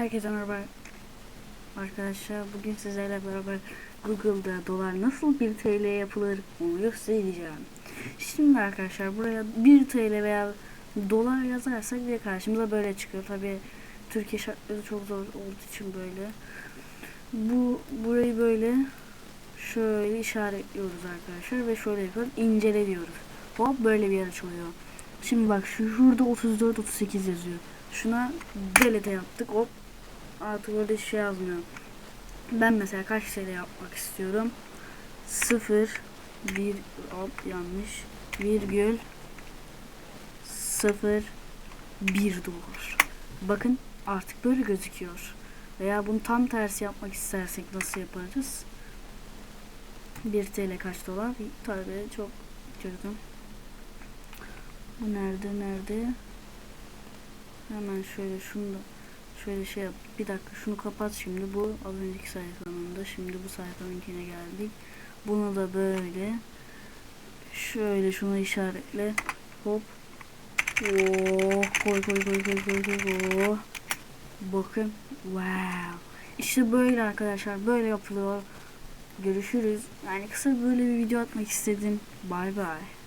Herkese merhaba arkadaşlar. Bugün sizlerle beraber Google'da dolar nasıl 1 TL yapılır onu göstereceğim. Şimdi arkadaşlar buraya 1 TL veya dolar yazarsak diye karşımıza böyle çıkıyor. Tabi Türkiye şartları çok zor olduğu için böyle. Bu burayı böyle şöyle işaretliyoruz arkadaşlar ve şöyle yapıyoruz. İncele diyoruz. Hop böyle bir yer açılıyor. Şimdi bak şu şurada 34 38 yazıyor. Şuna delete yaptık. Hop artık orada şey yazmıyor. Ben mesela kaç TL yapmak istiyorum? 0 1 hop yanlış virgül 0 1 dolar. Bakın artık böyle gözüküyor. Veya bunu tam tersi yapmak istersek nasıl yaparız? 1 TL kaç dolar? Tabii çok kötü. Bu nerede nerede? Hemen şöyle şunu da şöyle şey yap. Bir dakika şunu kapat şimdi. Bu az önceki sayfanın da. Şimdi bu sayfanınkine geldik. Bunu da böyle şöyle şunu işaretle. Hop. Oh, koy koy koy koy koy koy koy. Bakın. Wow. İşte böyle arkadaşlar. Böyle yapılıyor. Görüşürüz. Yani kısa böyle bir video atmak istedim. Bay bay.